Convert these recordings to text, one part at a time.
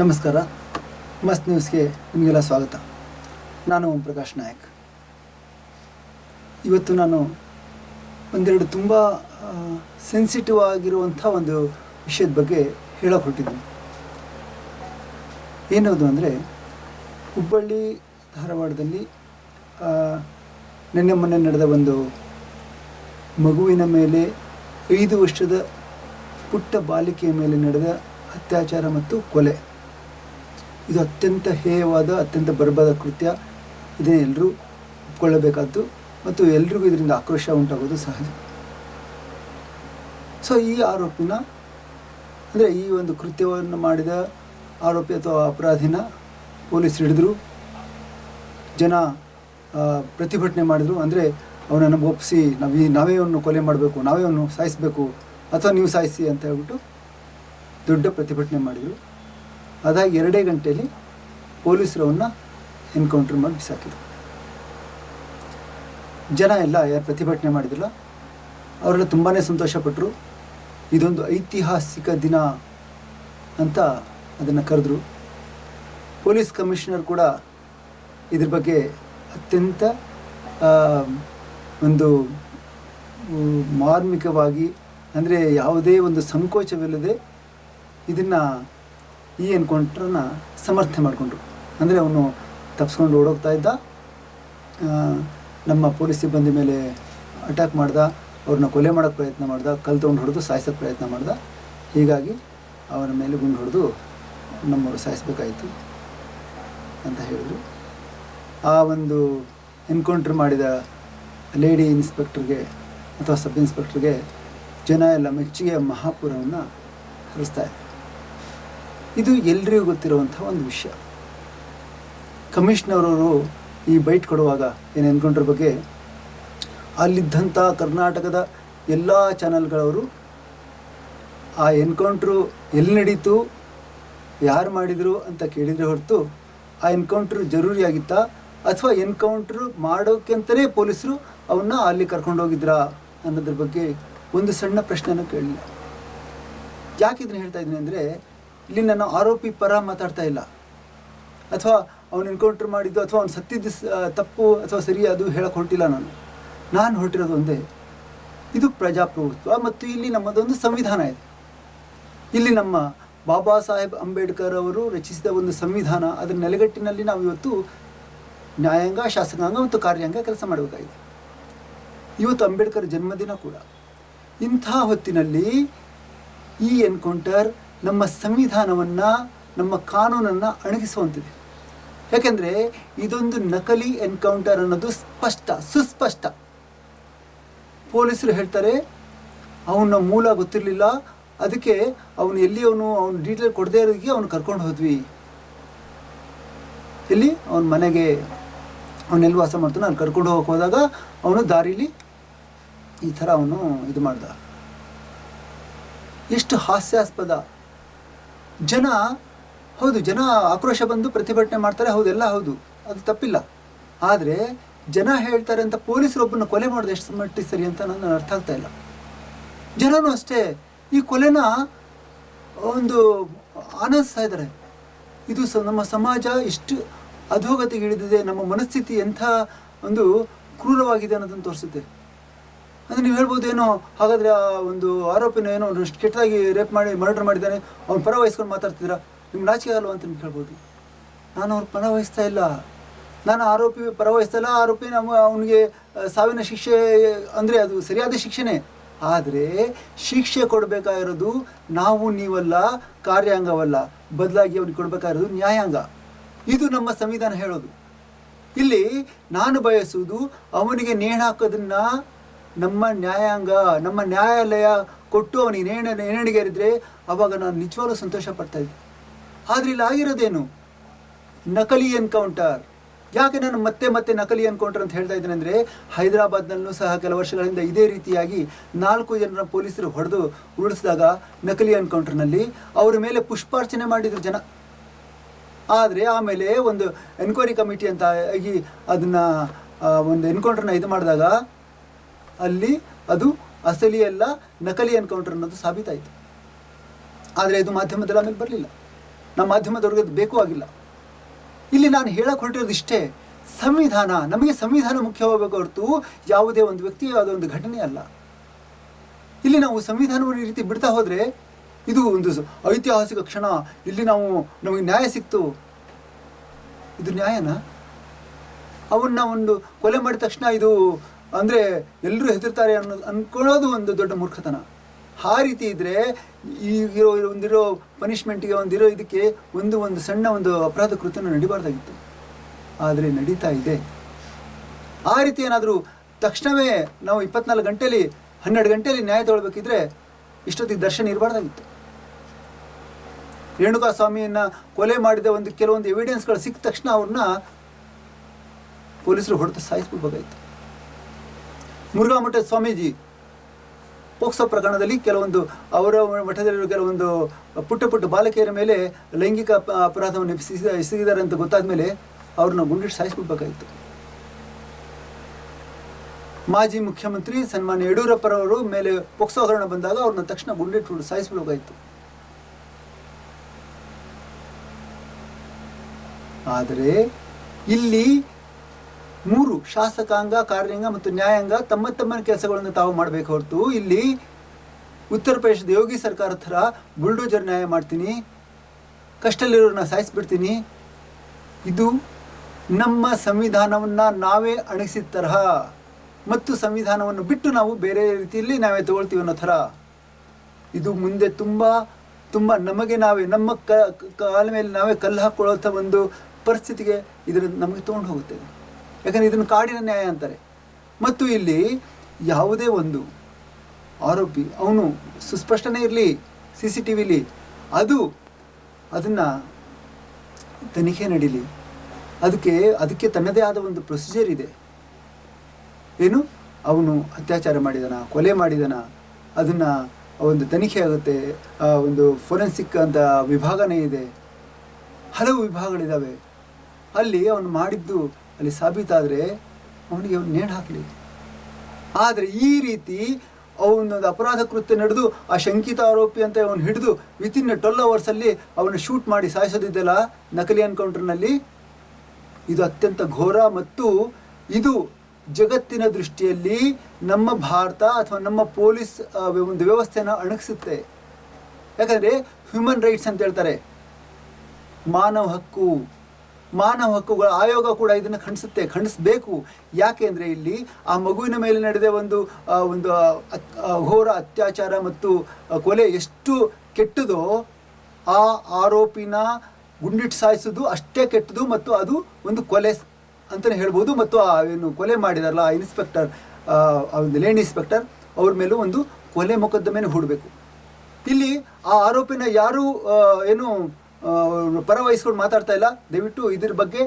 ನಮಸ್ಕಾರ. ಮಸ್ತ್ ನ್ಯೂಸ್ಗೆ ನಿಮಗೆಲ್ಲ ಸ್ವಾಗತ. ನಾನು ಓಂ ಪ್ರಕಾಶ್ ನಾಯಕ್. ಇವತ್ತು ನಾನು ಒಂದೆರಡು ತುಂಬ ಸೆನ್ಸಿಟಿವ್ ಆಗಿರುವಂಥ ಒಂದು ವಿಷಯದ ಬಗ್ಗೆ ಹೇಳೋಕೆ ಹೊರಟಿದ್ದೀನಿ ಏನದು ಅಂದರೆ, ಹುಬ್ಬಳ್ಳಿ ಧಾರವಾಡದಲ್ಲಿ ನಿನ್ನೆ ಮೊನ್ನೆ ನಡೆದ ಒಂದು ಮಗುವಿನ ಮೇಲೆ ಐದು ವರ್ಷದ ಪುಟ್ಟ ಬಾಲಿಕೆಯ ಮೇಲೆ ನಡೆದ ಅತ್ಯಾಚಾರ ಮತ್ತು ಕೊಲೆ. ಇದು ಅತ್ಯಂತ ಹೇಯವಾದ, ಅತ್ಯಂತ ಬರ್ಬಾದ ಕೃತ್ಯ. ಇದನ್ನು ಎಲ್ಲರೂ ಒಪ್ಕೊಳ್ಳಬೇಕಾದ್ದು ಮತ್ತು ಎಲ್ರಿಗೂ ಇದರಿಂದ ಆಕ್ರೋಶ ಉಂಟಾಗೋದು ಸಹಜ. ಸೊ ಈ ಆರೋಪಿನ, ಅಂದರೆ ಈ ಒಂದು ಕೃತ್ಯವನ್ನು ಮಾಡಿದ ಆರೋಪಿ ಅಥವಾ ಅಪರಾಧಿನ ಪೊಲೀಸ್ ಹಿಡಿದ್ರು, ಜನ ಪ್ರತಿಭಟನೆ ಮಾಡಿದ್ರು, ಅಂದರೆ ಅವನನ್ನು ಒಪ್ಪಿಸಿ, ನಾವು ಈ, ನಾವೇ ಅವನು ಕೊಲೆ ಮಾಡಬೇಕು, ನಾವೇ ಅವನು ಸಾಯಿಸಬೇಕು, ಅಥವಾ ನೀವು ಸಾಯಿಸಿ ಅಂತ ಹೇಳ್ಬಿಟ್ಟು ದೊಡ್ಡ ಪ್ರತಿಭಟನೆ ಮಾಡಿದರು. ಅದಾಗಿ ಎರಡೇ ಗಂಟೆಯಲ್ಲಿ ಪೊಲೀಸರವನ್ನ ಎನ್ಕೌಂಟರ್ ಮಾಡಿ ಬಿಸಾಕಿದ್ರು. ಜನ ಎಲ್ಲ ಯಾರು ಪ್ರತಿಭಟನೆ ಮಾಡಿದಿಲ್ಲ ಅವರೆಲ್ಲ ತುಂಬಾ ಸಂತೋಷಪಟ್ಟರು ಇದೊಂದು ಐತಿಹಾಸಿಕ ದಿನ ಅಂತ ಅದನ್ನು ಕರೆದ್ರು. ಪೊಲೀಸ್ ಕಮಿಷನರ್ ಕೂಡ ಇದ್ರ ಬಗ್ಗೆ ಅತ್ಯಂತ ಒಂದು ಮಾರ್ಮಿಕವಾಗಿ, ಅಂದರೆ ಯಾವುದೇ ಒಂದು ಸಂಕೋಚವಿಲ್ಲದೆ ಇದನ್ನು ಈ ಎನ್ಕೌಂಟ್ರನ್ನ ಸಮರ್ಥನೆ ಮಾಡಿಕೊಂಡ್ರು. ಅಂದರೆ ಅವನು ತಪ್ಪಿಸ್ಕೊಂಡು ಓಡೋಗ್ತಾ ಇದ್ದ ನಮ್ಮ ಪೊಲೀಸ್ ಸಿಬ್ಬಂದಿ ಮೇಲೆ ಅಟ್ಯಾಕ್ ಮಾಡ್ದ, ಅವ್ರನ್ನ ಕೊಲೆ ಮಾಡೋಕ್ಕೆ ಪ್ರಯತ್ನ ಮಾಡ್ದ ಕಲ್ ತೊಗೊಂಡು ಹೊಡೆದು ಸಾಯಿಸೋಕ್ಕೆ ಪ್ರಯತ್ನ ಮಾಡ್ದ. ಹೀಗಾಗಿ ಅವರ ಮೇಲೆ ಗುಂಡು ಹೊಡೆದು ನಮ್ಮವರು ಸಾಯಿಸಬೇಕಾಯಿತು ಅಂತ ಹೇಳಿದರು. ಆ ಒಂದು ಎನ್ಕೌಂಟ್ರ್ ಮಾಡಿದ ಲೇಡಿ ಇನ್ಸ್ಪೆಕ್ಟ್ರಿಗೆ ಅಥವಾ ಸಬ್ ಇನ್ಸ್ಪೆಕ್ಟ್ರಿಗೆ ಜನ ಎಲ್ಲ ಮೆಚ್ಚುಗೆಯ ಮಹಾಪುರವನ್ನು ಹರಿಸ್ತಾರೆ ಇದು ಎಲ್ರಿಗೂ ಗೊತ್ತಿರುವಂಥ ಒಂದು ವಿಷಯ. ಕಮಿಷನರವರು ಈ ಬೈಟ್ ಕೊಡುವಾಗ ಏನು ಎನ್ಕೌಂಟ್ರ್ ಬಗ್ಗೆ ಅಲ್ಲಿದ್ದಂಥ ಕರ್ನಾಟಕದ ಎಲ್ಲ ಚಾನಲ್ಗಳವರು ಆ ಎನ್ಕೌಂಟ್ರು ಎಲ್ಲಿ ನಡೀತು, ಯಾರು ಮಾಡಿದರು ಅಂತ ಕೇಳಿದರೆ ಹೊರತು ಆ ಎನ್ಕೌಂಟ್ರ್ ಜರೂರಿಯಾಗಿತ್ತಾ ಅಥವಾ ಎನ್ಕೌಂಟ್ರು ಮಾಡೋಕೆ ಅಂತಲೇ ಪೊಲೀಸರು ಅವನ್ನ ಅಲ್ಲಿ ಕರ್ಕೊಂಡು ಹೋಗಿದ್ರಾ ಅನ್ನೋದ್ರ ಬಗ್ಗೆ ಒಂದು ಸಣ್ಣ ಪ್ರಶ್ನೆನ ಕೇಳಲಿಲ್ಲ. ಯಾಕೆ ಹೇಳ್ತಾ ಇದ್ದೀನಿ ಅಂದರೆ ಇಲ್ಲಿ ನಾನು ಆರೋಪಿ ಪರ ಮಾತಾಡ್ತಾ ಇಲ್ಲ. ಅಥವಾ ಅವನು ಎನ್ಕೌಂಟ್ರ್ ಮಾಡಿದ್ದು ಅಥವಾ ಅವ್ನು ಸತ್ತಿದ್ದು ತಪ್ಪು ಅಥವಾ ಸರಿ ಅದು ಹೇಳಕ್ಕೆ ಹೊರಟಿಲ್ಲ ನಾನು. ನಾನು ಹೊರಟಿರೋದು ಒಂದೇ. ಇದು ಪ್ರಜಾಪ್ರಭುತ್ವ ಮತ್ತು ಇಲ್ಲಿ ನಮ್ಮದೊಂದು ಸಂವಿಧಾನ ಇದೆ. ಇಲ್ಲಿ ನಮ್ಮ ಬಾಬಾ ಸಾಹೇಬ್ ಅಂಬೇಡ್ಕರ್ ಅವರು ರಚಿಸಿದ ಒಂದು ಸಂವಿಧಾನ, ಅದರ ನೆಲೆಗಟ್ಟಿನಲ್ಲಿ ನಾವು ಇವತ್ತು ನ್ಯಾಯಾಂಗ, ಶಾಸಕಾಂಗ ಮತ್ತು ಕಾರ್ಯಾಂಗ ಕೆಲಸ ಮಾಡಬೇಕಾಗಿದೆ. ಇವತ್ತು ಅಂಬೇಡ್ಕರ್ ಜನ್ಮದಿನ ಕೂಡ. ಇಂಥ ಹೊತ್ತಿನಲ್ಲಿ ಈ ಎನ್ಕೌಂಟರ್ ನಮ್ಮ ಸಂವಿಧಾನವನ್ನು, ನಮ್ಮ ಕಾನೂನನ್ನು ಅಣಗಿಸುವಂತಿದೆ. ಯಾಕೆಂದರೆ ಇದೊಂದು ನಕಲಿ ಎನ್ಕೌಂಟರ್ ಅನ್ನೋದು ಸ್ಪಷ್ಟ, ಸುಸ್ಪಷ್ಟ. ಪೊಲೀಸರು ಹೇಳ್ತಾರೆ, ಅವನ ಮೂಲ ಗೊತ್ತಿರಲಿಲ್ಲ, ಅದಕ್ಕೆ ಅವನು ಎಲ್ಲಿ ಅವನು, ಅವ್ನ ಡೀಟೇಲ್ ಕೊಡದೇ ಇರೋದಕ್ಕೆ ಅವನು ಕರ್ಕೊಂಡು ಹೋದ್ವಿ. ಎಲ್ಲಿ? ಅವನ ಮನೆಗೆ. ಅವನೆಲ್ಲಿ ವಾಸ ಮಾಡ್ತಾನೆ ಅಲ್ಲಿ ಕರ್ಕೊಂಡು ಹೋಗಕ್ಕೆ ಹೋದಾಗ ಅವನು ದಾರಿಲಿ ಈ ಥರ ಅವನು ಇದು ಮಾಡ್ದ. ಎಷ್ಟು ಹಾಸ್ಯಾಸ್ಪದ ಜನ, ಹೌದು, ಜನ ಆಕ್ರೋಶ ಬಂದು ಪ್ರತಿಭಟನೆ ಮಾಡ್ತಾರೆ, ಹೌದು, ಎಲ್ಲ ಹೌದು, ಅದು ತಪ್ಪಿಲ್ಲ. ಆದರೆ ಜನ ಹೇಳ್ತಾರೆ ಅಂತ ಪೊಲೀಸರೊಬ್ಬನ ಕೊಲೆ ಮಾಡೋದು ಎಷ್ಟು ಮಟ್ಟಿಗೆ ಸರಿ ಅಂತ ನನ್ನ ಅರ್ಥ ಆಗ್ತಾ ಇಲ್ಲ. ಜನನೂ ಅಷ್ಟೇ, ಈ ಕೊಲೆನ ಒಂದು ಆನಂದಿಸ್ತಾ ಇದ್ದಾರೆ. ಇದು ಸ, ನಮ್ಮ ಸಮಾಜ ಇಷ್ಟು ಅಧೋಗತಿಗೆ ಇಳಿದಿದೆ, ನಮ್ಮ ಮನಸ್ಥಿತಿ ಎಂಥ ಒಂದು ಕ್ರೂರವಾಗಿದೆ ಅನ್ನೋದನ್ನು ತೋರಿಸುತ್ತೆ. ಅಂದರೆ ನೀವು ಹೇಳ್ಬೋದು ಏನೋ ಹಾಗಾದರೆ ಆ ಒಂದು ಆರೋಪಿನ ಏನೋ ಅಷ್ಟು ಕೆಟ್ಟದಾಗಿ ರೇಪ್ ಮಾಡಿ ಮರ್ಡರ್ ಮಾಡಿದ್ದಾನೆ, ಅವ್ನು ಪರ ವಹಿಸ್ಕೊಂಡು ಮಾತಾಡ್ತಿದ್ದೀರಾ? ನಿಮ್ಗೆ ನಾಚಿಕೆ ಆಗಲ್ವಾ ಅಂತ ನೀವು ಹೇಳ್ಬೋದು. ನಾನು ಅವ್ರ ಪರ ವಹಿಸ್ತಾ ಇಲ್ಲ. ನಾನು ಆರೋಪಿ ಪರ ವಹಿಸ್ತಾ ಇಲ್ಲ ಆರೋಪಿ ನಮ್ಮ, ಅವನಿಗೆ ಸಾವಿನ ಶಿಕ್ಷೆ, ಅಂದರೆ ಅದು ಸರಿಯಾದ ಶಿಕ್ಷೆನೇ. ಆದರೆ ಶಿಕ್ಷೆ ಕೊಡಬೇಕಾಗಿರೋದು ನಾವು ನೀವಲ್ಲ, ಕಾರ್ಯಾಂಗವಲ್ಲ. ಬದಲಾಗಿ ಅವ್ನಿಗೆ ಕೊಡಬೇಕಾಗಿರೋದು ನ್ಯಾಯಾಂಗ. ಇದು ನಮ್ಮ ಸಂವಿಧಾನ ಹೇಳೋದು. ಇಲ್ಲಿ ನಾನು ಬಯಸುವುದು ಅವನಿಗೆ ನೇಣು ಹಾಕೋದನ್ನ ನಮ್ಮ ನ್ಯಾಯಾಂಗ, ನಮ್ಮ ನ್ಯಾಯಾಲಯ ಕೊಟ್ಟು ಅವನಿಗೆ ನೇಣ ನೇಣಿಗೇರಿದ್ರೆ ಅವಾಗ ನಾನು ನಿಜವಾಗ್ಲೂ ಸಂತೋಷ ಪಡ್ತಾ ಇದ್ದೆ. ಆದರೆ ಇಲ್ಲಿ ಆಗಿರೋದೇನು? ನಕಲಿ ಎನ್ಕೌಂಟರ್. ಯಾಕೆ ನಾನು ಮತ್ತೆ ಮತ್ತೆ ನಕಲಿ ಎನ್ಕೌಂಟರ್ ಅಂತ ಹೇಳ್ತಾ ಇದ್ದೇನೆ ಅಂದರೆ ಹೈದರಾಬಾದ್ನಲ್ಲೂ ಸಹ ಕೆಲ ವರ್ಷಗಳಿಂದ ಇದೇ ರೀತಿಯಾಗಿ ನಾಲ್ಕು ಜನರ ಪೊಲೀಸರು ಹೊಡೆದು ಉರುಳಿಸಿದಾಗ ನಕಲಿ ಎನ್ಕೌಂಟರ್ನಲ್ಲಿ ಅವರ ಮೇಲೆ ಪುಷ್ಪಾರ್ಚನೆ ಮಾಡಿದ್ರು ಜನ. ಆದರೆ ಆಮೇಲೆ ಒಂದು ಎನ್ಕ್ವೈರಿ ಕಮಿಟಿ ಅಂತ ಆಗಿ ಅದನ್ನು ಒಂದು ಎನ್ಕೌಂಟರ್ನ ಇದು ಮಾಡಿದಾಗ ಅಲ್ಲಿ ಅದು ಅಸಲಿ ಅಲ್ಲ, ನಕಲಿ ಎನ್ಕೌಂಟರ್ ಅನ್ನೋದು ಸಾಬೀತಾಯಿತು. ಆದರೆ ಇದು ಮಾಧ್ಯಮದಲ್ಲಿ ಆಮೇಲೆ ಬರಲಿಲ್ಲ. ನಮ್ಮ ಮಾಧ್ಯಮದವ್ರಿಗೆ ಅದು ಬೇಕು ಆಗಿಲ್ಲ. ಇಲ್ಲಿ ನಾನು ಹೇಳಕ್ಕೆ ಹೊರಟಿರೋದು ಇಷ್ಟೇ, ಸಂವಿಧಾನ, ನಮಗೆ ಸಂವಿಧಾನ ಮುಖ್ಯವಾಗಬೇಕು ಹೊರತು ಯಾವುದೇ ಒಂದು ವ್ಯಕ್ತಿ ಒಂದು ಘಟನೆ ಅಲ್ಲ. ಇಲ್ಲಿ ನಾವು ಸಂವಿಧಾನವನ್ನು ಈ ರೀತಿ ಬಿಡ್ತಾ ಹೋದರೆ ಇದು ಒಂದು ಐತಿಹಾಸಿಕ ಕ್ಷಣ. ಇಲ್ಲಿ ನಾವು ನಮಗೆ ನ್ಯಾಯ ಸಿಕ್ತು. ಇದು ನ್ಯಾಯನಾ? ಅವನ್ನ ಒಂದು ಕೊಲೆ ಮಾಡಿದ ತಕ್ಷಣ ಇದು ಅಂದರೆ ಎಲ್ಲರೂ ಹೆದರ್ತಾರೆ ಅನ್ನೋದು ಅನ್ಕೊಳ್ಳೋದು ಒಂದು ದೊಡ್ಡ ಮೂರ್ಖತನ. ಆ ರೀತಿ ಇದ್ದರೆ ಈಗಿರೋ ಒಂದಿರೋ ಪನಿಷ್ಮೆಂಟ್ಗೆ ಒಂದಿರೋ ಇದಕ್ಕೆ ಒಂದು ಒಂದು ಸಣ್ಣ ಒಂದು ಅಪರಾಧ ಕೃತ್ಯನ ನಡಿಬಾರ್ದಾಗಿತ್ತು. ಆದರೆ ನಡೀತಾ ಇದೆ. ಆ ರೀತಿ ಏನಾದರೂ ತಕ್ಷಣವೇ ನಾವು ಇಪ್ಪತ್ನಾಲ್ಕು ಗಂಟೆಯಲ್ಲಿ ಹನ್ನೆರಡು ಗಂಟೆಯಲ್ಲಿ ನ್ಯಾಯ ತಗೊಳ್ಬೇಕಿದ್ರೆ ಇಷ್ಟೊತ್ತಿಗೆ ದರ್ಶನ ಇರಬಾರ್ದಾಗಿತ್ತು. ರೇಣುಕಾ ಸ್ವಾಮಿಯನ್ನ ಕೊಲೆ ಮಾಡಿದ ಒಂದು ಕೆಲವೊಂದು ಎವಿಡೆನ್ಸ್ಗಳು ಸಿಕ್ಕ ತಕ್ಷಣ ಅವ್ರನ್ನ ಪೊಲೀಸರು ಹೊಡೆದು ಸಾಯಿಸ್ಬಿಡ್ಬೇಕಾಯ್ತು ಮುರುಘಾ ಮಠದ ಸ್ವಾಮೀಜಿ ಪೋಕ್ಸೋ ಪ್ರಕರಣದಲ್ಲಿ ಕೆಲವೊಂದು ಅವರ ಮಠದಲ್ಲಿರುವ ಕೆಲವೊಂದು ಪುಟ್ಟ ಪುಟ್ಟ ಬಾಲಕಿಯರ ಮೇಲೆ ಲೈಂಗಿಕ ಅಪರಾಧವನ್ನು ಎಸಗಿದ ಎಸಗಿದ್ದಾರೆ ಅಂತ ಗೊತ್ತಾದ ಮೇಲೆ ಅವ್ರನ್ನ ಗುಂಡಿಟ್ಟು ಸಾಯಿಸ್ಬಿಡ್ಬೇಕಾಗಿತ್ತು. ಮಾಜಿ ಮುಖ್ಯಮಂತ್ರಿ ಸನ್ಮಾನ್ಯ ಯಡಿಯೂರಪ್ಪರವರು ಮೇಲೆ ಪೋಕ್ಸೋ ಹಗರಣ ಬಂದಾಗ ಅವ್ರನ್ನ ತಕ್ಷಣ ಗುಂಡಿಟ್ಟು ಸಾಯಿಸ್ಬಿಡ್ಬೇಕಾಯಿತು ಆದರೆ ಇಲ್ಲಿ ಮೂರು, ಶಾಸಕಾಂಗ, ಕಾರ್ಯಾಂಗ ಮತ್ತು ನ್ಯಾಯಾಂಗ ತಮ್ಮ ತಮ್ಮ ಕೆಲಸಗಳನ್ನು ತಾವು ಮಾಡಬೇಕು ಹೊರತು ಇಲ್ಲಿ ಉತ್ತರ ಪ್ರದೇಶದ ಯೋಗಿ ಸರ್ಕಾರ ಥರ ಬುಲ್ಡೋಜರ್ ನ್ಯಾಯ ಮಾಡ್ತೀನಿ ಕಷ್ಟದಲ್ಲಿರೋರನ್ನ ಸಾಯಿಸ್ಬಿಡ್ತೀನಿ. ಇದು ನಮ್ಮ ಸಂವಿಧಾನವನ್ನು ನಾವೇ ಅಣಗಿಸಿದ ತರಹ ಮತ್ತು ಸಂವಿಧಾನವನ್ನು ಬಿಟ್ಟು ನಾವು ಬೇರೆ ರೀತಿಯಲ್ಲಿ ನಾವೇ ತಗೊಳ್ತೀವಿ ಅನ್ನೋ ಥರ. ಇದು ಮುಂದೆ ತುಂಬ ತುಂಬ ನಮಗೆ ನಾವೇ, ನಮ್ಮ ಕಾಲ ಮೇಲೆ ನಾವೇ ಕಲ್ಲು ಹಾಕ್ಕೊಳ್ಳೋಂಥ ಒಂದು ಪರಿಸ್ಥಿತಿಗೆ ಇದರಿಂದ ನಮಗೆ ತೊಗೊಂಡು ಹೋಗುತ್ತೆ. ಯಾಕಂದರೆ ಇದನ್ನು ಕಾಡಿನ ನ್ಯಾಯ ಅಂತಾರೆ. ಮತ್ತು ಇಲ್ಲಿ ಯಾವುದೇ ಒಂದು ಆರೋಪಿ, ಅವನು ಸುಸ್ಪಷ್ಟನೇ ಇರಲಿ ಸಿ ಸಿ ಟಿ ವಿಲಿ ಅದು ಅದನ್ನು ತನಿಖೆ ನಡೀಲಿ. ಅದಕ್ಕೆ ಅದಕ್ಕೆ ತನ್ನದೇ ಆದ ಒಂದು ಪ್ರೊಸೀಜರ್ ಇದೆ. ಏನು? ಅವನು ಅತ್ಯಾಚಾರ ಮಾಡಿದನ, ಕೊಲೆ ಮಾಡಿದನ, ಅದನ್ನು ಒಂದು ತನಿಖೆ ಆಗುತ್ತೆ ಒಂದು ಫೋರೆನ್ಸಿಕ್ ಅಂತ ವಿಭಾಗನೇ ಇದೆ. ಹಲವು ವಿಭಾಗಗಳಿದ್ದಾವೆ ಅಲ್ಲಿ ಅವನು ಮಾಡಿದ್ದು ಅಲ್ಲಿ ಸಾಬೀತಾದರೆ ಅವನಿಗೆ ಅವನು ನೇಣು ಹಾಕಲಿ. ಆದರೆ ಈ ರೀತಿ ಅವನೊಂದು ಅಪರಾಧ ಕೃತ್ಯ ನಡೆದು, ಆ ಶಂಕಿತ ಆರೋಪಿ ಅಂತ ಅವನು ಹಿಡಿದು ವಿತಿನ್ ಟ್ವೆಲ್ ಅವರ್ಸಲ್ಲಿ ಅವನು ಶೂಟ್ ಮಾಡಿ ಸಾಯಿಸೋದಿದ್ದೆಲ್ಲ ನಕಲಿ ಎನ್ಕೌಂಟರ್ನಲ್ಲಿ ಇದು ಅತ್ಯಂತ ಘೋರ ಮತ್ತು ಇದು ಜಗತ್ತಿನ ದೃಷ್ಟಿಯಲ್ಲಿ ನಮ್ಮ ಭಾರತ ಅಥವಾ ನಮ್ಮ ಪೊಲೀಸ್ ಒಂದು ವ್ಯವಸ್ಥೆಯನ್ನು ಅಣಗಿಸುತ್ತೆ. ಯಾಕಂದರೆ ಹ್ಯೂಮನ್ ರೈಟ್ಸ್ ಅಂತ ಹೇಳ್ತಾರೆ. ಮಾನವ ಹಕ್ಕು ಮಾನವ ಹಕ್ಕುಗಳ ಆಯೋಗ ಕೂಡ ಇದನ್ನು ಖಂಡಿಸುತ್ತೆ, ಖಂಡಿಸಬೇಕು. ಯಾಕೆ ಅಂದರೆ ಇಲ್ಲಿ ಆ ಮಗುವಿನ ಮೇಲೆ ನಡೆದ ಒಂದು ಒಂದು ಘೋರ ಅತ್ಯಾಚಾರ ಮತ್ತು ಕೊಲೆ ಎಷ್ಟು ಕೆಟ್ಟದೋ ಆ ಆರೋಪಿನ ಗುಂಡಿಟ್ಟು ಸಾಯಿಸೋದು ಅಷ್ಟೇ ಕೆಟ್ಟದು ಮತ್ತು ಅದು ಒಂದು ಕೊಲೆ ಅಂತಲೇ ಹೇಳ್ಬೋದು ಮತ್ತು ಆ, ಏನು ಕೊಲೆ ಮಾಡಿದಾರಲ್ಲ ಆ ಇನ್ಸ್ಪೆಕ್ಟರ್ ಒಂದು ಲೇನ್ ಇನ್ಸ್ಪೆಕ್ಟರ್ ಅವ್ರ ಮೇಲೂ ಒಂದು ಕೊಲೆ ಮೊಕದ್ದಮೆನೇ ಹೂಡಬೇಕು. ಇಲ್ಲಿ ಆ ಆರೋಪಿನ ಯಾರು ಏನು ಪರ ವಹಿಸ್ಕೊಂಡು ಮಾತಾಡ್ತಾ ಇಲ್ಲ. ದಯವಿಟ್ಟು ಇದ್ರ ಬಗ್ಗೆ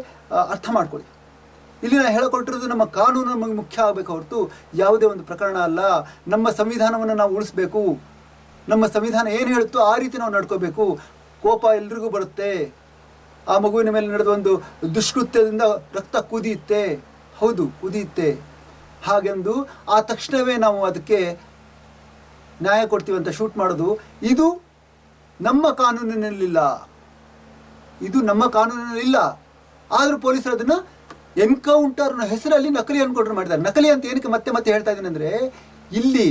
ಅರ್ಥ ಮಾಡ್ಕೊಳ್ಳಿ. ಇಲ್ಲಿ ನಾನು ಹೇಳಿಕೊಟ್ಟಿರೋದು ನಮ್ಮ ಕಾನೂನು ನಮಗೆ ಮುಖ್ಯ ಆಗಬೇಕು ಹೊರತು ಯಾವುದೇ ಒಂದು ಪ್ರಕರಣ ಅಲ್ಲ. ನಮ್ಮ ಸಂವಿಧಾನವನ್ನು ನಾವು ಉಳಿಸ್ಬೇಕು. ನಮ್ಮ ಸಂವಿಧಾನ ಏನು ಹೇಳುತ್ತೋ ಆ ರೀತಿ ನಾವು ನಡ್ಕೋಬೇಕು. ಕೋಪ ಎಲ್ರಿಗೂ ಬರುತ್ತೆ. ಆ ಮಗುವಿನ ಮೇಲೆ ನಡೆದ ಒಂದು ದುಷ್ಕೃತ್ಯದಿಂದ ರಕ್ತ ಕುದಿಯುತ್ತೆ. ಹೌದು, ಕುದಿಯುತ್ತೆ. ಹಾಗೆಂದು ಆ ತಕ್ಷಣವೇ ನಾವು ಅದಕ್ಕೆ ನ್ಯಾಯ ಕೊಡ್ತೀವಿ ಅಂತ ಶೂಟ್ ಮಾಡೋದು. ಇದು ನಮ್ಮ ಕಾನೂನಿನಲ್ಲಿಲ್ಲ. ಇದು ನಮ್ಮ ಕಾನೂನಿನಲ್ಲಿಲ್ಲ. ಆದರೂ ಪೊಲೀಸರು ಅದನ್ನು ಎನ್ಕೌಂಟರ್ ಹೆಸರಲ್ಲಿ ನಕಲಿ ಎನ್ಕೌಂಟರ್ ಮಾಡಿದ್ದಾರೆ. ನಕಲಿ ಅಂತ ಏನಕ್ಕೆ ಮತ್ತೆ ಮತ್ತೆ ಹೇಳ್ತಾ ಇದ್ದೀನಿ ಅಂದರೆ, ಇಲ್ಲಿ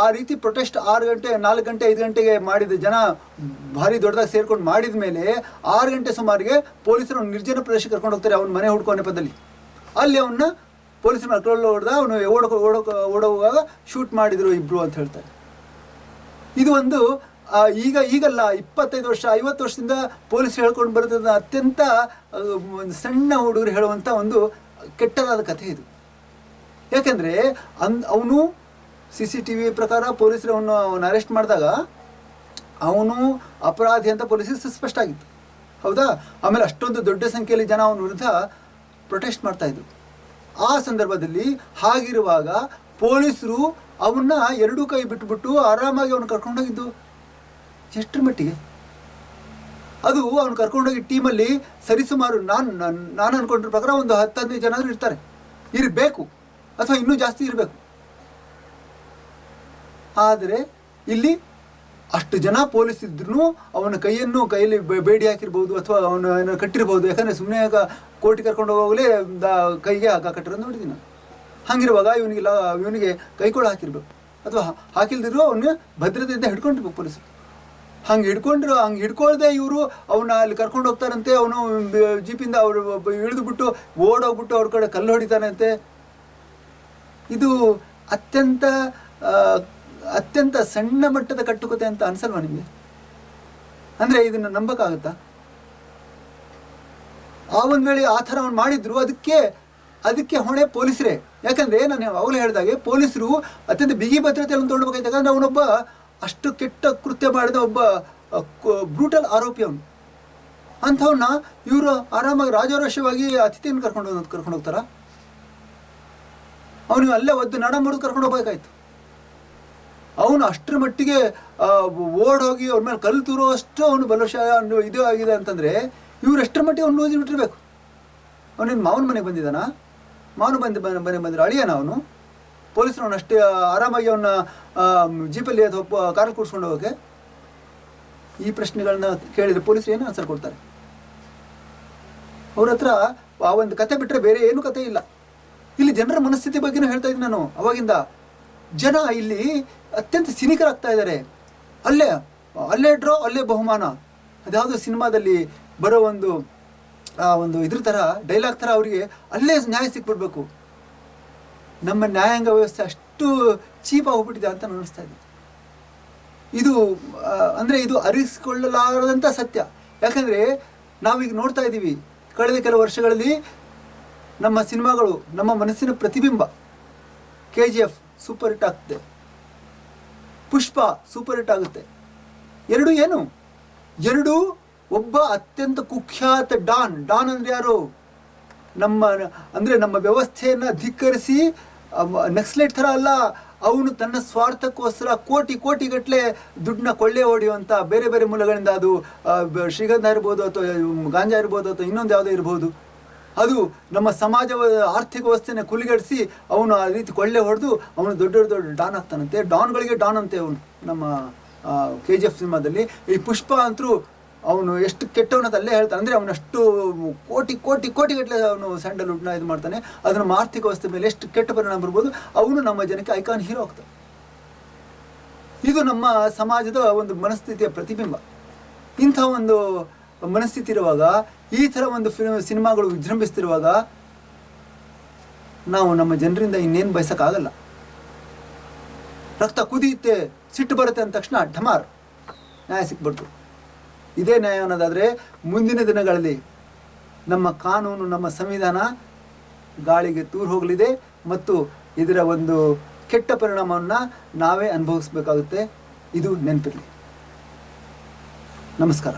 ಆ ರೀತಿ ಪ್ರೊಟೆಸ್ಟ್ ಆರು ಗಂಟೆ, ನಾಲ್ಕು ಗಂಟೆ, ಐದು ಗಂಟೆಗೆ ಮಾಡಿದ ಜನ ಭಾರಿ ದೊಡ್ಡದಾಗಿ ಸೇರ್ಕೊಂಡು ಮಾಡಿದ ಮೇಲೆ ಆರು ಗಂಟೆ ಸುಮಾರಿಗೆ ಪೊಲೀಸರು ನಿರ್ಜನ ಪ್ರದೇಶಕ್ಕೆ ಕರ್ಕೊಂಡು ಹೋಗ್ತಾರೆ ಅವನ ಮನೆ ಹುಡ್ಕೋ ನೆಪದಲ್ಲಿ. ಅಲ್ಲಿ ಅವನ್ನ ಪೊಲೀಸರು ಮಕ್ಕಳಲ್ಲಿ ಹೊಡೆದ, ಅವನು ಓಡೋ ಓಡೋ ಓಡೋವಾಗ ಶೂಟ್ ಮಾಡಿದ್ರು ಇಬ್ರು ಅಂತ ಹೇಳ್ತಾರೆ. ಇದು ಒಂದು ಈಗ ಈಗಲ್ಲ, ಇಪ್ಪತ್ತೈದು ವರ್ಷ, ಐವತ್ತು ವರ್ಷದಿಂದ ಪೊಲೀಸ್ ಹೇಳ್ಕೊಂಡು ಬರೋದನ್ನ ಅತ್ಯಂತ ಸಣ್ಣ ಹುಡುಗರು ಹೇಳುವಂಥ ಒಂದು ಕೆಟ್ಟದಾದ ಕಥೆ ಇದು. ಯಾಕೆಂದರೆ, ಅನ್, ಅವನು ಸಿ ಸಿ ಟಿ ವಿ ಪ್ರಕಾರ ಪೊಲೀಸರು ಅವನು ಅವನು ಅರೆಸ್ಟ್ ಮಾಡಿದಾಗ ಅವನು ಅಪರಾಧಿ ಅಂತ ಪೊಲೀಸರಿಗೆ ಸುಸ್ಪಷ್ಟ ಆಗಿತ್ತು. ಹೌದಾ? ಆಮೇಲೆ ಅಷ್ಟೊಂದು ದೊಡ್ಡ ಸಂಖ್ಯೆಯಲ್ಲಿ ಜನ ಅವನ ವಿರುದ್ಧ ಪ್ರೊಟೆಸ್ಟ್ ಮಾಡ್ತಾಯಿದ್ರು ಆ ಸಂದರ್ಭದಲ್ಲಿ ಹಾಗಿರುವಾಗ ಪೊಲೀಸರು ಅವನ್ನ ಎರಡೂ ಕೈ ಬಿಟ್ಬಿಟ್ಟು ಆರಾಮಾಗಿ ಅವನು ಕರ್ಕೊಂಡೋಗಿದ್ದು. ಎಷ್ಟರ ಮಟ್ಟಿಗೆ? ಅದು ಅವನು ಕರ್ಕೊಂಡೋಗಿ ಟೀಮಲ್ಲಿ ಸರಿಸುಮಾರು ನಾನು ನಾನು ಅನ್ಕೊಂಡಿರೋ ಪ್ರಕಾರ ಒಂದು ಹತ್ತು ಹದಿನೈದು ಜನ ಆದ್ರೂ ಇರ್ತಾರೆ. ಇರಬೇಕು. ಅಥವಾ ಇನ್ನೂ ಜಾಸ್ತಿ ಇರಬೇಕು. ಆದರೆ ಇಲ್ಲಿ ಅಷ್ಟು ಜನ ಪೊಲೀಸ್ ಇದ್ರೂ ಅವನ ಕೈಯನ್ನು ಕೈಯಲ್ಲಿ ಬೇಡಿ ಹಾಕಿರ್ಬೋದು ಅಥವಾ ಅವನ ಕಟ್ಟಿರ್ಬೋದು. ಯಾಕಂದರೆ ಸುಮ್ಮನೆ ಆಗ ಕೋರ್ಟಿಗೆ ಕರ್ಕೊಂಡು ಹೋಗಲೇ ಕೈಗೆ ಹಗ್ಗ ಕಟ್ಟಿರೋದು ನೋಡಿದ್ದೀನಿ ನಾನು. ಹಂಗಿರುವಾಗ ಇವನಿಗೆ ಇವನಿಗೆ ಕೈಕೊಳ ಹಾಕಿರ್ಬೇಕು. ಅಥವಾ ಹಾಕಿಲ್ದಿರೋ ಅವನ್ನ ಭದ್ರತೆಯಿಂದ ಹಿಡ್ಕೊಂಡಿರ್ಬೇಕು ಪೊಲೀಸರು. ಹಂಗೆ ಹಿಡ್ಕೊಂಡ್ರು, ಹಂಗೆ ಹಿಡ್ಕೊಳ್ದೆ ಇವರು ಅವನ್ನ ಅಲ್ಲಿ ಕರ್ಕೊಂಡು ಹೋಗ್ತಾರಂತೆ, ಅವನು ಜೀಪಿಂದ ಅವರು ಇಳಿದುಬಿಟ್ಟು ಓಡೋಗ್ಬಿಟ್ಟು ಅವ್ರ ಕಡೆ ಕಲ್ಲು ಹೊಡಿತಾನಂತೆ. ಇದು ಅತ್ಯಂತ ಅತ್ಯಂತ ಸಣ್ಣ ಮಟ್ಟದ ಕಟ್ಟುಕತೆ ಅಂತ ಅನ್ಸಲ್ವಾ ನಿಮಗೆ? ಅಂದರೆ ಇದನ್ನು ನಂಬಕ್ಕಾಗತ್ತಾ? ಆ ಒಂದು ವೇಳೆ ಆ ಥರ ಅವ್ನು ಮಾಡಿದ್ರು, ಅದಕ್ಕೆ ಅದಕ್ಕೆ ಹೊಣೆ ಪೊಲೀಸರೇ. ಯಾಕಂದರೆ ನಾನು ಅವಾಗಲೇ ಹೇಳಿದಾಗೆ, ಪೊಲೀಸರು ಅತ್ಯಂತ ಬಿಗಿ ಭದ್ರತೆಯನ್ನು ತೊಗೊಳ್ಬೇಕಾಯ್ತು ಯಾಕಂದ್ರೆ ಅವನೊಬ್ಬ ಅಷ್ಟು ಕೆಟ್ಟ ಕೃತ್ಯ ಮಾಡಿದ ಒಬ್ಬ ಬ್ರೂಟಲ್ ಆರೋಪಿ ಅವನು. ಅಂಥವನ್ನ ಇವರು ಆರಾಮಾಗಿ ರಾಜಾರೋಷವಾಗಿ ಅತಿಥಿಯನ್ನು ಕರ್ಕೊಂಡು ಕರ್ಕೊಂಡು ಹೋಗ್ತಾರ? ಅವನಿಗೆ ಅಲ್ಲೇ ಒದ್ದು ನಡ ಮುರಿದು ಕರ್ಕೊಂಡು ಹೋಗ್ಬೇಕಾಯ್ತು. ಅವನು ಅಷ್ಟರ ಮಟ್ಟಿಗೆ ಓಡ್ ಹೋಗಿ ಅವ್ರ ಮೇಲೆ ಕಲ್ಲು ತೂರೋ ಅಷ್ಟು ಅವನು ಬಲವಶ ಇದು ಆಗಿದೆ ಅಂತಂದರೆ ಇವ್ರು ಎಷ್ಟರ ಮಟ್ಟಿಗೆ ಅವ್ನು ಲೂಸಿ ಬಿಟ್ಟಿರ್ಬೇಕು? ಅವನೇನು ಮಾವನ ಮನೆಗೆ ಬಂದಿದ್ದಾನ? ಮಾವನ ಬಂದು ಮನೆ ಬಂದಿರೋ ಅಳಿಯನ ಅವನು? ಪೊಲೀಸರು ಅವನು ಅಷ್ಟೇ ಆರಾಮಾಗಿ ಅವನ್ನ ಜೀಪಲ್ಲಿ ಅಥವಾ ಕಾರಲ್ಲಿ ಕೂಡಿಸ್ಕೊಂಡು ಹೋಗೋಕೆ ಈ ಪ್ರಶ್ನೆಗಳನ್ನ ಕೇಳಿದರೆ ಪೊಲೀಸರು ಏನು ಆನ್ಸರ್ ಕೊಡ್ತಾರೆ? ಅವ್ರ ಹತ್ರ ಆ ಒಂದು ಕತೆ ಬಿಟ್ಟರೆ ಬೇರೆ ಏನು ಕತೆ ಇಲ್ಲ. ಇಲ್ಲಿ ಜನರ ಮನಸ್ಥಿತಿ ಬಗ್ಗೆನೂ ಹೇಳ್ತಾ ಇದ್ದೀನಿ ನಾನು, ಅವಾಗಿಂದ. ಜನ ಇಲ್ಲಿ ಅತ್ಯಂತ ಸಿನಿಕರಾಗ್ತಾ ಇದ್ದಾರೆ. ಅಲ್ಲೇ ಅಲ್ಲೇ ಡ್ರೋ, ಅಲ್ಲೇ ಬಹುಮಾನ. ಅದ್ಯಾವುದೋ ಸಿನಿಮಾದಲ್ಲಿ ಬರೋ ಒಂದು, ಆ, ಒಂದು ಇದ್ರ ಥರ ಡೈಲಾಗ್ ಥರ ಅವರಿಗೆ ಅಲ್ಲೇ ನ್ಯಾಯ ಸಿಕ್ಬಿಡ್ಬೇಕು. ನಮ್ಮ ನ್ಯಾಯಾಂಗ ವ್ಯವಸ್ಥೆ ಅಷ್ಟು ಚೀಪ್ ಆಗಿಬಿಟ್ಟಿದೆ ಅಂತ ಅನ್ನಿಸ್ತಾ ಇದೆ. ಇದು ಅಂದರೆ ಇದು ಅರಿಸಿಕೊಳ್ಳಲಾರದಂಥ ಸತ್ಯ. ಯಾಕಂದರೆ ನಾವೀಗ ನೋಡ್ತಾ ಇದ್ದೀವಿ, ಕಳೆದ ಕೆಲವು ವರ್ಷಗಳಲ್ಲಿ ನಮ್ಮ ಸಿನಿಮಾಗಳು, ನಮ್ಮ ಮನಸ್ಸಿನ ಪ್ರತಿಬಿಂಬ K G F super hit ಆಗ್ತದೆ. ಪುಷ್ಪ ಸೂಪರ್ ಹಿಟ್ ಆಗುತ್ತೆ. ಎರಡು ಏನು? ಎರಡು ಒಬ್ಬ ಅತ್ಯಂತ ಕುಖ್ಯಾತ ಡಾನ್. ಡಾನ್ ಅಂದರೆ ಯಾರು? ನಮ್ಮ, ಅಂದರೆ ನಮ್ಮ ವ್ಯವಸ್ಥೆಯನ್ನು ಧಿಕ್ಕರಿಸಿ ನಕ್ಸಲೇಟ್ ಥರ ಅಲ್ಲ, ಅವನು ತನ್ನ ಸ್ವಾರ್ಥಕ್ಕೋಸ್ಕರ ಕೋಟಿ ಕೋಟಿ ಗಟ್ಟಲೆ ದುಡ್ಡನ್ನ ಕೊಳ್ಳೆ ಹೊಡೆಯುವಂಥ ಬೇರೆ ಬೇರೆ ಮೂಲಗಳಿಂದ ಅದು ಶ್ರೀಗಂಧ ಇರ್ಬೋದು ಅಥವಾ ಗಾಂಜಾ ಇರ್ಬೋದು ಅಥವಾ ಇನ್ನೊಂದು ಯಾವುದೋ ಇರ್ಬೋದು. ಅದು ನಮ್ಮ ಸಮಾಜ ಆರ್ಥಿಕ ವ್ಯವಸ್ಥೆನ ಕುಲಿಗಡಿಸಿ ಅವನು ಆ ರೀತಿ ಕೊಳ್ಳೆ ಹೊಡೆದು ಅವನು ದೊಡ್ಡ ದೊಡ್ಡ ದೊಡ್ಡ ಡಾನ್ ಆಗ್ತಾನಂತೆ. ಡಾನ್ಗಳಿಗೆ ಡಾನ್ ಅಂತೆ ಅವನು ನಮ್ಮ ಕೆ ಜಿ ಎಫ್ ಸಿನಿಮಾದಲ್ಲಿ. ಈ ಪುಷ್ಪ ಅಂತರೂ ಅವನು ಎಷ್ಟು ಕೆಟ್ಟವನದಲ್ಲೇ ಹೇಳ್ತಾನೆ. ಅಂದರೆ ಅವನಷ್ಟು ಕೋಟಿ ಕೋಟಿ ಕೋಟಿ ಗಟ್ಟಲೆ ಅವನು ಸ್ಯಾಂಡಲ್ವುಡ್ನ ಇದು ಮಾಡ್ತಾನೆ. ಅದನ್ನು ಆರ್ಥಿಕ ವ್ಯವಸ್ಥೆ ಮೇಲೆ ಎಷ್ಟು ಕೆಟ್ಟ ಪರಿಣಾಮ ಬರ್ಬೋದು, ಅವನು ನಮ್ಮ ಜನಕ್ಕೆ ಐಕಾನ್ ಹೀರೋ ಆಗ್ತಾನೆ. ಇದು ನಮ್ಮ ಸಮಾಜದ ಒಂದು ಮನಸ್ಥಿತಿಯ ಪ್ರತಿಬಿಂಬ. ಇಂಥ ಒಂದು ಮನಸ್ಥಿತಿ ಇರುವಾಗ, ಈ ಥರ ಒಂದು ಫಿಲ್ಮ್ ಸಿನಿಮಾಗಳು ವಿಜೃಂಭಿಸ್ತಿರುವಾಗ, ನಾವು ನಮ್ಮ ಜನರಿಂದ ಇನ್ನೇನು ಬಯಸೋಕ್ಕಾಗಲ್ಲ. ರಕ್ತ ಕುದಿಯುತ್ತೆ, ಸಿಟ್ಟು ಬರುತ್ತೆ ಅಂದ ತಕ್ಷಣ ಢಮಾರ್, ನ್ಯಾಯ ಸಿಕ್ಬಿಡ್ತು. ಇದೇ ನ್ಯಾಯ ಅನ್ನೋದಾದರೆ ಮುಂದಿನ ದಿನಗಳಲ್ಲಿ ನಮ್ಮ ಕಾನೂನು, ನಮ್ಮ ಸಂವಿಧಾನ ಗಾಳಿಗೆ ತೂರು ಹೋಗಲಿದೆ ಮತ್ತು ಇದರ ಒಂದು ಕೆಟ್ಟ ಪರಿಣಾಮವನ್ನು ನಾವೇ ಅನುಭವಿಸ್ಬೇಕಾಗುತ್ತೆ. ಇದು ನೆನಪಿರಲಿ. ನಮಸ್ಕಾರ.